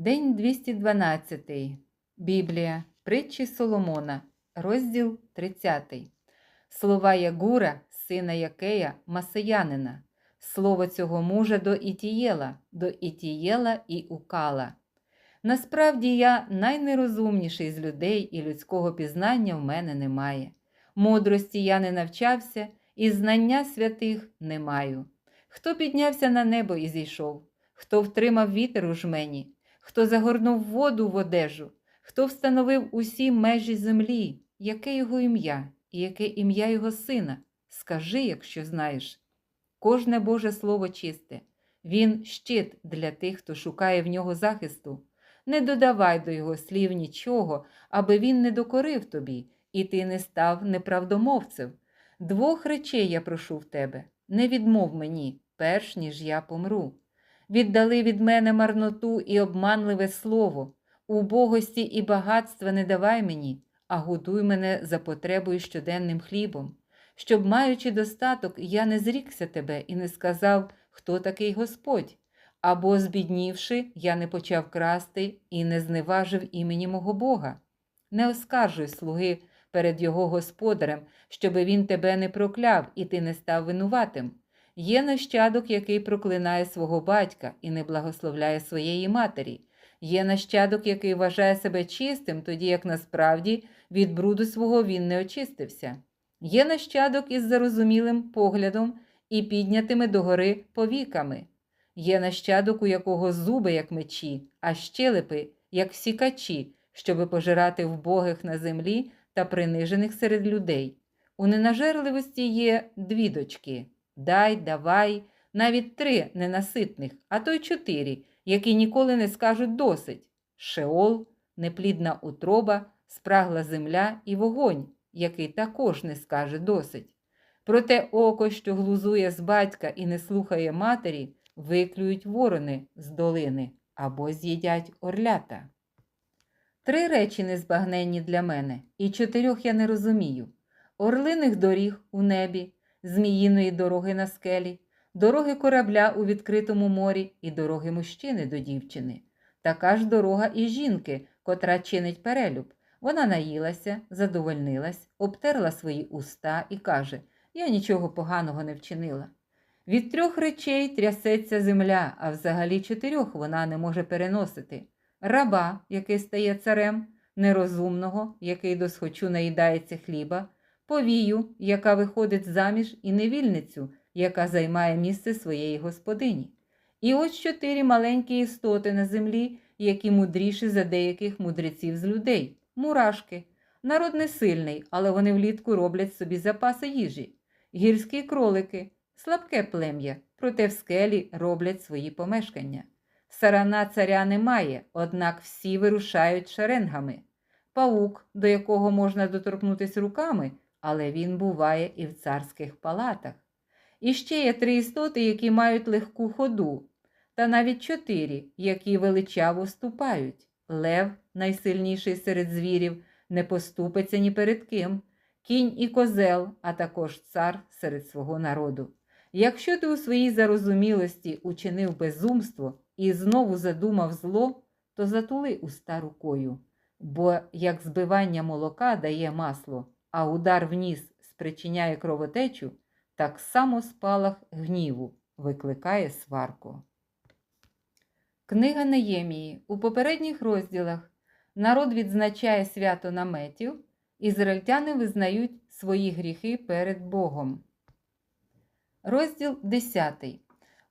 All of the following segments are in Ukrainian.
День 212. Біблія. Притчі Соломона. Розділ 30. Слова Ягура, сина Якея, Масиянина. Слово цього мужа до Ітієла, до Ітієла і Укала. Насправді я найнерозумніший з людей, і людського пізнання в мене немає. Мудрості я не навчався, і знання святих не маю. Хто піднявся на небо і зійшов, хто втримав вітер у жмені, хто загорнув воду в одежу, хто встановив усі межі землі, яке його ім'я і яке ім'я його сина? Скажи, якщо знаєш. Кожне Боже Слово чисте, він щит для тих, хто шукає в нього захисту. Не додавай до його слів нічого, аби він не докорив тобі, і ти не став неправдомовцем. Двох речей я прошу в тебе не відмов мені, перш ніж я помру. Віддали від мене марноту і обманливе слово, убогості і багатства не давай мені, а годуй мене за потребою щоденним хлібом, щоб, маючи достаток, я не зрікся тебе і не сказав, хто такий Господь. Або, збіднівши, я не почав красти і не зневажив імені мого Бога. Не оскаржуй слуги перед його господарем, щоби він тебе не прокляв, і ти не став винуватим. Є нащадок, який проклинає свого батька і не благословляє своєї матері. Є нащадок, який вважає себе чистим, тоді як насправді від бруду свого він не очистився. Є нащадок із зарозумілим поглядом і піднятими догори повіками. Є нащадок, у якого зуби, як мечі, а щелепи, як сікачі, щоби пожирати вбогих на землі та принижених серед людей. У ненажерливості є дві дочки дай, давай, навіть три ненаситних, а то й чотири, які ніколи не скажуть досить шеол, неплідна утроба, спрагла земля і вогонь, який також не скаже досить. Проте око, що глузує з батька і не слухає матері, виклюють ворони з долини або з'їдять орлята. Три речі незбагненні для мене, і чотирьох я не розумію: орлиних доріг у небі, зміїної дороги на скелі, дороги корабля у відкритому морі і дороги мужчини до дівчини. Така ж дорога і жінки, котра чинить перелюб. Вона наїлася, задовольнилась, обтерла свої уста і каже: Я нічого поганого не вчинила. Від трьох речей трясеться земля, а взагалі чотирьох вона не може переносити раба, який стає царем, нерозумного, який досхочу наїдається хліба, повію, яка виходить заміж, і невільницю, яка займає місце своєї господині. І ось чотири маленькі істоти на землі, які мудріші за деяких мудреців з людей мурашки. Народ не сильний, але вони влітку роблять собі запаси їжі, гірські кролики, слабке плем'я, проте в скелі роблять свої помешкання. Сарана царя немає, однак всі вирушають шеренгами. Паук, до якого можна доторкнутися руками, але він буває і в царських палатах. І ще є три істоти, які мають легку ходу, та навіть чотири, які величаво ступають. Лев, найсильніший серед звірів, не поступиться ні перед ким, кінь і козел, а також цар серед свого народу. Якщо ти у своїй зарозумілості учинив безумство і знову задумав зло, то затули уста рукою. Бо як збивання молока дає масло, а удар в ніс спричиняє кровотечу, так само спалах гніву викликає сварку. Книга Неємії. У попередніх розділах народ відзначає свято наметів, ізраїльтяни визнають свої гріхи перед Богом. Розділ 10.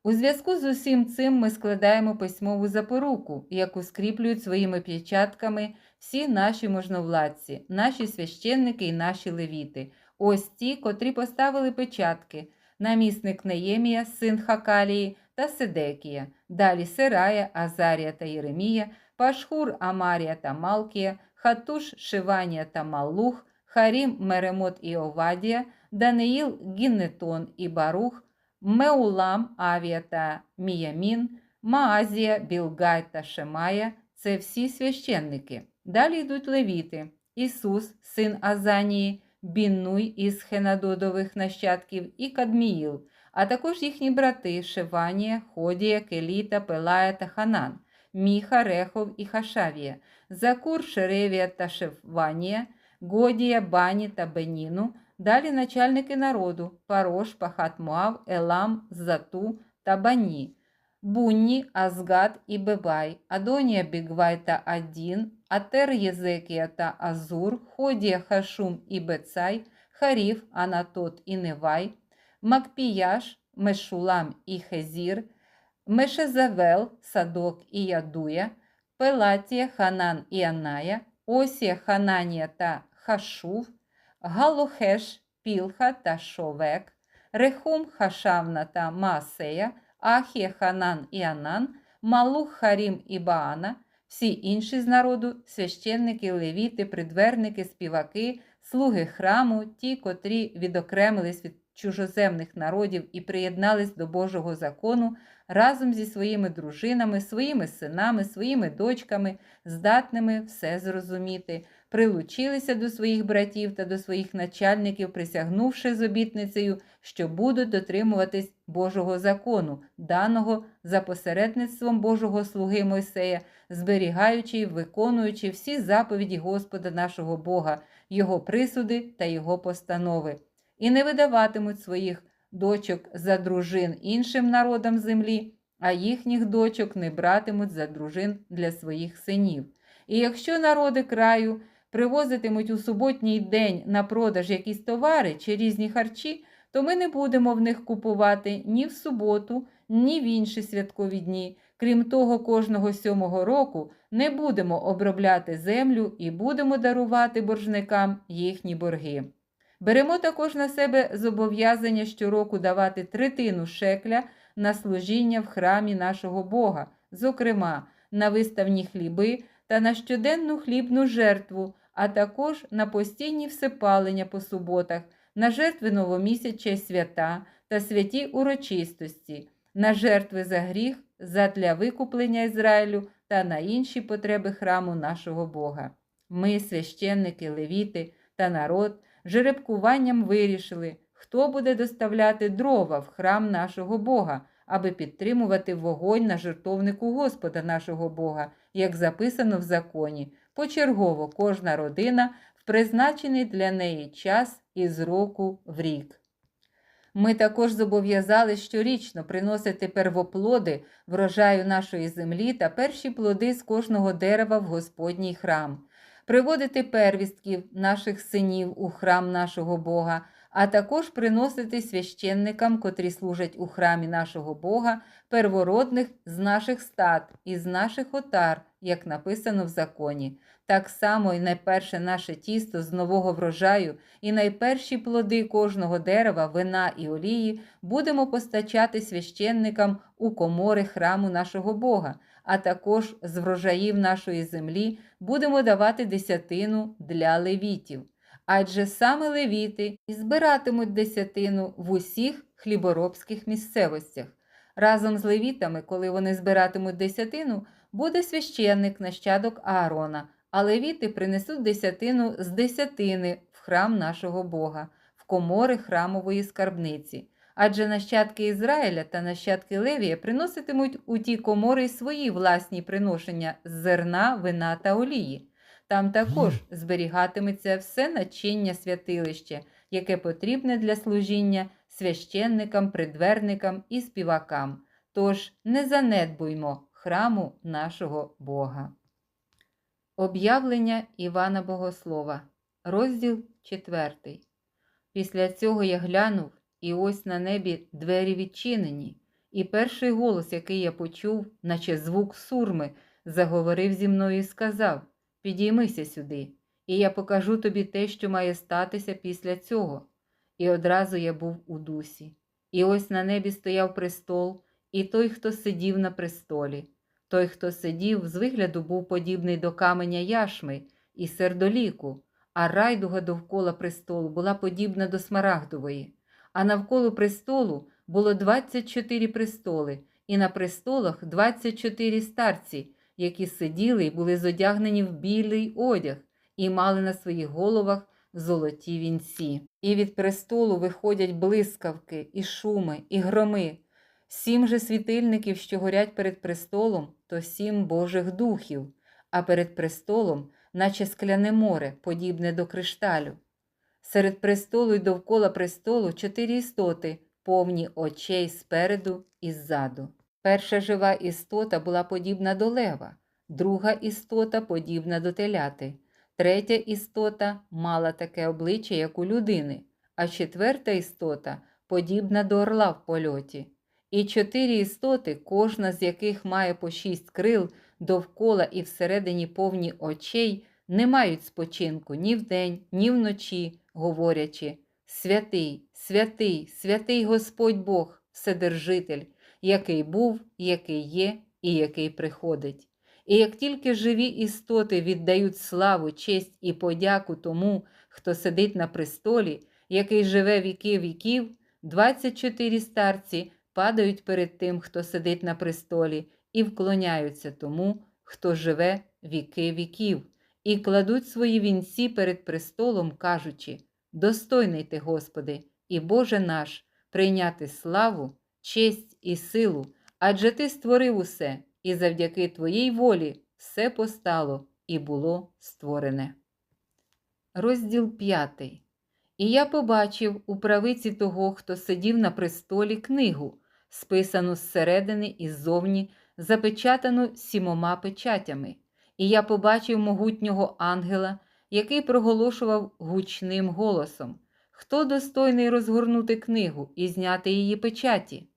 У зв'язку з усім цим ми складаємо письмову запоруку, яку скріплюють своїми печатками всі наші можновладці, наші священники і наші левіти. Ось ті, котрі поставили печатки, намісник Неємія, син Хакалії та Седекія, далі Серая, Азарія та Єремія, Пашхур, Амарія та Малкія, Хатуш, Шиванія та Маллух, Харім, Меремот і Овадія, Даниїл, Гіннетон і Барух, Меулам, Авія та Міямін, Маазія, Білгай та Шемая це всі священники. Далі йдуть левіти, Ісус, син Азанії, Біннуй із Хенадодових нащадків і Кадміїл, а також їхні брати Шеванія, Ходія, Келіта, Пелая та Ханан. Міха, Рехов і Хашавія, Закур, Шеревія та Шевванія, Годія, Бані та Беніну, далі начальники народу Парош, Пахат Муав, Елам, Зату та Бані, Бунні, Азгад і Бебай, Адонія, Бігвай та Адін, Атер, Єзекія та Азур, Ходія, Хашум і Бецай, Харів, Анатот і Невай, Макпіяш, Мешулам і Хезір, Мешезавел, Садок і Ядуя, Пелатія, Ханан і Аная, Осія, Хананія та Хашув, Галохеш, Пілха та Шовек, Рехум, Хашавна та Маасея, Ахія, Ханан і Анан, Малух, Харім і Баана, всі інші з народу, священники, левіти, придверники, співаки, слуги храму, ті, котрі відокремились від чужоземних народів і приєднались до Божого закону разом зі своїми дружинами, своїми синами, своїми дочками, здатними все зрозуміти, прилучилися до своїх братів та до своїх начальників, присягнувши з обітницею, що будуть дотримуватись Божого закону, даного за посередництвом Божого слуги Мойсея, зберігаючи і виконуючи всі заповіді Господа нашого Бога, Його присуди та Його постанови, і не видаватимуть своїх дочок за дружин іншим народам землі, а їхніх дочок не братимуть за дружин для своїх синів. І якщо народи краю привозитимуть у суботній день на продаж якісь товари чи різні харчі, то ми не будемо в них купувати ні в суботу, ні в інші святкові дні. Крім того, кожного сьомого року не будемо обробляти землю і будемо дарувати боржникам їхні борги. Беремо також на себе зобов'язання щороку давати третину шекля на служіння в храмі нашого Бога, зокрема на виставні хліби та на щоденну хлібну жертву, а також на постійні всепалення по суботах, на жертви новомісяча свята та святі урочистості, на жертви за гріх, задля викуплення Ізраїлю та на інші потреби храму нашого Бога. Ми, священники, левіти та народ, жеребкуванням вирішили, хто буде доставляти дрова в храм нашого Бога, аби підтримувати вогонь на жертовнику Господа нашого Бога, як записано в законі. Почергово кожна родина в призначений для неї час із року в рік. Ми також зобов'язали щорічно приносити первоплоди врожаю нашої землі та перші плоди з кожного дерева в Господній храм, приводити первістків наших синів у храм нашого Бога, а також приносити священникам, котрі служать у храмі нашого Бога, первородних з наших стад і з наших отар, як написано в законі. Так само і найперше наше тісто з нового врожаю, і найперші плоди кожного дерева, вина і олії будемо постачати священникам у комори храму нашого Бога, а також з врожаїв нашої землі будемо давати десятину для левітів. Адже саме левіти і збиратимуть десятину в усіх хліборобських місцевостях. Разом з левітами, коли вони збиратимуть десятину, буде священник нащадок Аарона а левіти принесуть десятину з десятини в храм нашого Бога, в комори храмової скарбниці. Адже нащадки Ізраїля та нащадки Левія приноситимуть у ті комори свої власні приношення з зерна, вина та олії. Там також зберігатиметься все начиння святилища, яке потрібне для служіння священникам, придверникам і співакам. Тож не занедбуймо храму нашого Бога. Об'явлення Івана Богослова, розділ 4. Після цього я глянув, і ось на небі двері відчинені, і перший голос, який я почув, наче звук сурми, заговорив зі мною і сказав: Підіймися сюди, і я покажу тобі те, що має статися після цього. І одразу я був у дусі. І ось на небі стояв престол, і той, хто сидів на престолі. Той, хто сидів, з вигляду був подібний до каменя яшми і сердоліку, а райдуга довкола престолу була подібна до смарагдової, а навколо престолу було 24 престоли, і на престолах 24 старці, які сиділи і були зодягнені в білий одяг і мали на своїх головах золоті вінці. І від престолу виходять блискавки, і шуми, і громи. Сім же світильників, що горять перед престолом, то сім Божих духів, а перед престолом, наче скляне море, подібне до кришталю. Серед престолу й довкола престолу чотири істоти, повні очей спереду і ззаду. Перша жива істота була подібна до лева, друга істота подібна до теляти, третя істота мала таке обличчя, як у людини, а четверта істота подібна до орла в польоті. І чотири істоти, кожна з яких має по шість крил, довкола і всередині повні очей, не мають спочинку ні вдень, ні вночі, говорячи Святий, святий, святий Господь Бог, Вседержитель, який був, який є і який приходить. І як тільки живі істоти віддають славу, честь і подяку тому, хто сидить на престолі, який живе віки віків, 24 старці падають перед тим, хто сидить на престолі, і вклоняються тому, хто живе віки віків, і кладуть свої вінці перед престолом, кажучи: Достойний ти, Господи, і Боже наш, прийняти славу, честь і силу, адже Ти створив усе, і завдяки Твоїй волі все постало і було створене. Розділ 5. І я побачив у правиці того, хто сидів на престолі книгу, списану зсередини і ззовні, запечатану сімома печатями. І я побачив могутнього ангела, який проголошував гучним голосом Хто достойний розгорнути книгу і зняти її печаті?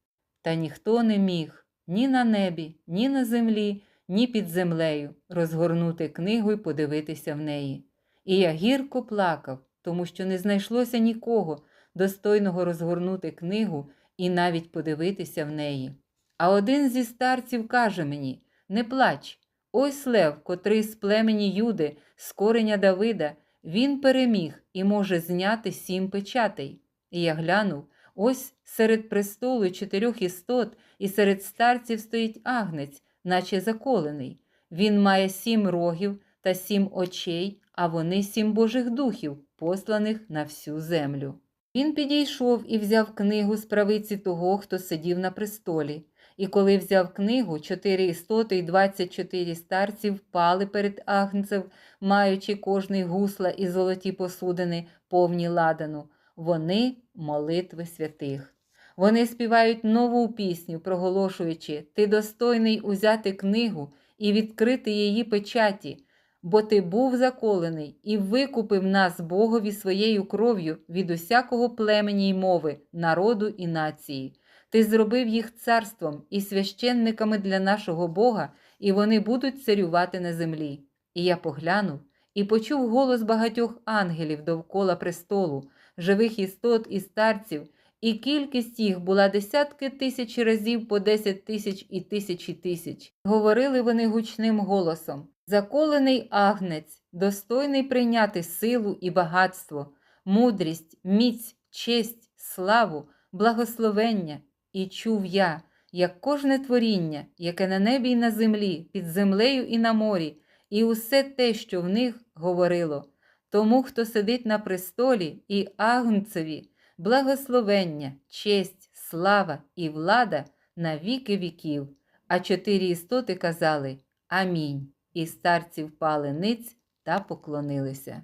Та ніхто не міг ні на небі, ні на землі, ні під землею розгорнути книгу і подивитися в неї. І я гірко плакав, тому що не знайшлося нікого, достойного розгорнути книгу і навіть подивитися в неї. А один зі старців каже мені: Не плач, ось лев, котрий з племені Юди, з кореня Давида, він переміг і може зняти сім печатей. І я глянув, ось серед престолу чотирьох істот, і серед старців стоїть агнець, наче заколений. Він має сім рогів та сім очей, а вони сім божих духів, посланих на всю землю. Він підійшов і взяв книгу з правиці того, хто сидів на престолі. І коли взяв книгу, чотири істоти й двадцять чотири старці впали перед агнцем, маючи кожний гусла і золоті посудини, повні ладану. Вони молитви святих. Вони співають нову пісню, проголошуючи Ти достойний узяти книгу і відкрити її печаті, бо ти був заколений і викупив нас Богові своєю кров'ю від усякого племені й мови, народу і нації. Ти зробив їх царством і священниками для нашого Бога, і вони будуть царювати на землі. І я поглянув і почув голос багатьох ангелів довкола престолу, живих істот і старців, і кількість їх була десятки тисяч разів по десять тисяч і тисячі тисяч. Говорили вони гучним голосом: Заколений агнець, достойний прийняти силу і багатство, мудрість, міць, честь, славу, благословення. І чув я, як кожне творіння, яке на небі й на землі, під землею і на морі, і усе те, що в них говорило, тому, хто сидить на престолі, і агнцеві, благословення, честь, слава і влада на віки віків. А чотири істоти казали Амінь. І старці впали ниць та поклонилися.